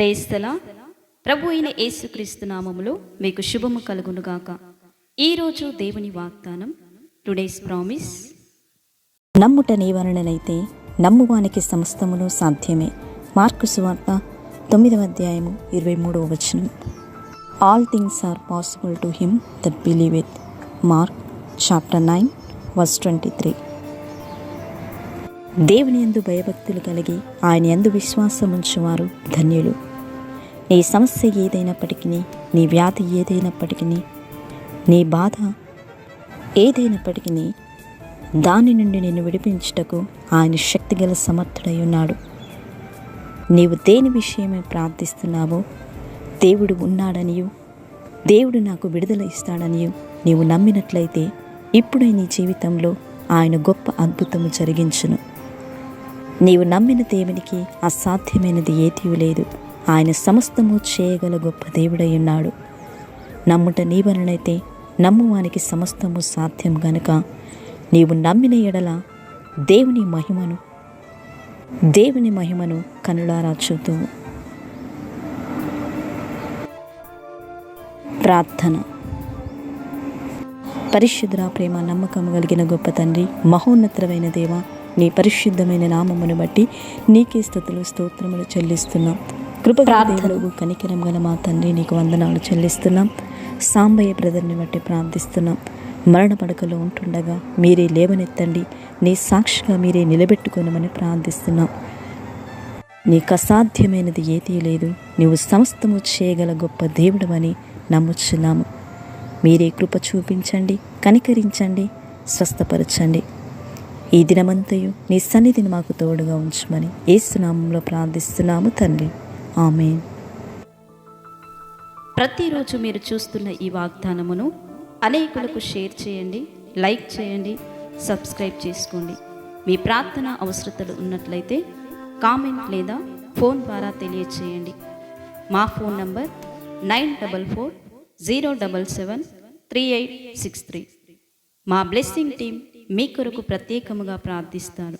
ప్రేస్తలా ప్రభు అయిన యేసుక్రీస్తు నామములో మీకు శుభము కలుగునుగాక. ఈరోజు దేవుని వాగ్దానం టుడేస్ ప్రామిస్. నమ్ముట నీవరణనైతే నమ్మువానికి సమస్తమును సాధ్యమే. మార్కు సువార్త తొమ్మిదవ అధ్యాయము ఇరవై మూడవ వచనం. All things are possible to him that believe it Mark chapter nine verse twenty three దేవుని ఎందు భయభక్తులు కలిగి ఆయన ఎందు విశ్వాసం ఉంచువారు ధన్యులు. నీ సమస్య ఏదైనప్పటికీ నీ వ్యాధి ఏదైనప్పటికీ నీ బాధ ఏదైనప్పటికీ దాని నుండి నేను విడిపించుటకు ఆయన శక్తిగల సమర్థుడై ఉన్నాడు. నీవు దేని విషయమే ప్రార్థిస్తున్నావో దేవుడు ఉన్నాడనియు దేవుడు నాకు విడుదల ఇస్తాడనియు నీవు నమ్మినట్లయితే ఇప్పుడే నీ జీవితంలో ఆయన గొప్ప అద్భుతము జరిగించును. నీవు నమ్మిన దేవునికి అసాధ్యమైనది ఏదీ లేదు. ఆయన సమస్తము చేయగల గొప్ప దేవుడై ఉన్నాడు. నమ్ముట నీ వలనైతే నమ్మువానికి సమస్తము సాధ్యం గనుక. నీవు నమ్మిన ఎడల దేవుని మహిమను దేవుని మహిమను కనులారా చూతూ. ప్రార్థన. పరిశుద్ర ప్రేమ నమ్మకం కలిగిన గొప్ప తండ్రి మహోన్నతమైన దేవ నీ పరిశుద్ధమైన నామమును బట్టి నీకే స్థుతులు స్తోత్రములు చెల్లిస్తున్నాం. కృపగ్రాధనకు కనికరం గల మా తండ్రి నీకు వందనాలు చెల్లిస్తున్నాం. సాంబయ్య బ్రదర్ని బట్టి ప్రార్థిస్తున్నాం. మరణ పడకలో ఉంటుండగా మీరే లేవనెత్తండి. నీ సాక్షిగా మీరే నిలబెట్టుకోనమని ప్రార్థిస్తున్నాం. నీకు అసాధ్యమైనది ఏదీ లేదు. నీవు సమస్తము చేయగల గొప్ప దేవుడవని నమ్ముచున్నాము. మీరే కృప చూపించండి కనికరించండి స్వస్థపరచండి. ఈ దినమంతయు నీ సన్నిధిని మాకు తోడుగా ఉంచమని ఏసునామంలో ప్రార్థిస్తున్నాము తండ్రి. ఆమె ప్రతిరోజు మీరు చూస్తున్న ఈ వాగ్దానమును అనేకులకు షేర్ చేయండి లైక్ చేయండి సబ్స్క్రైబ్ చేసుకోండి. మీ ప్రార్థన అవసరతలు ఉన్నట్లయితే కామెంట్ లేదా ఫోన్ ద్వారా తెలియచేయండి. మా phone number nine double four zero double seven three eight six three. మా బ్లెస్సింగ్ టీం మీ కొరకు ప్రత్యేకముగా ప్రార్థిస్తారు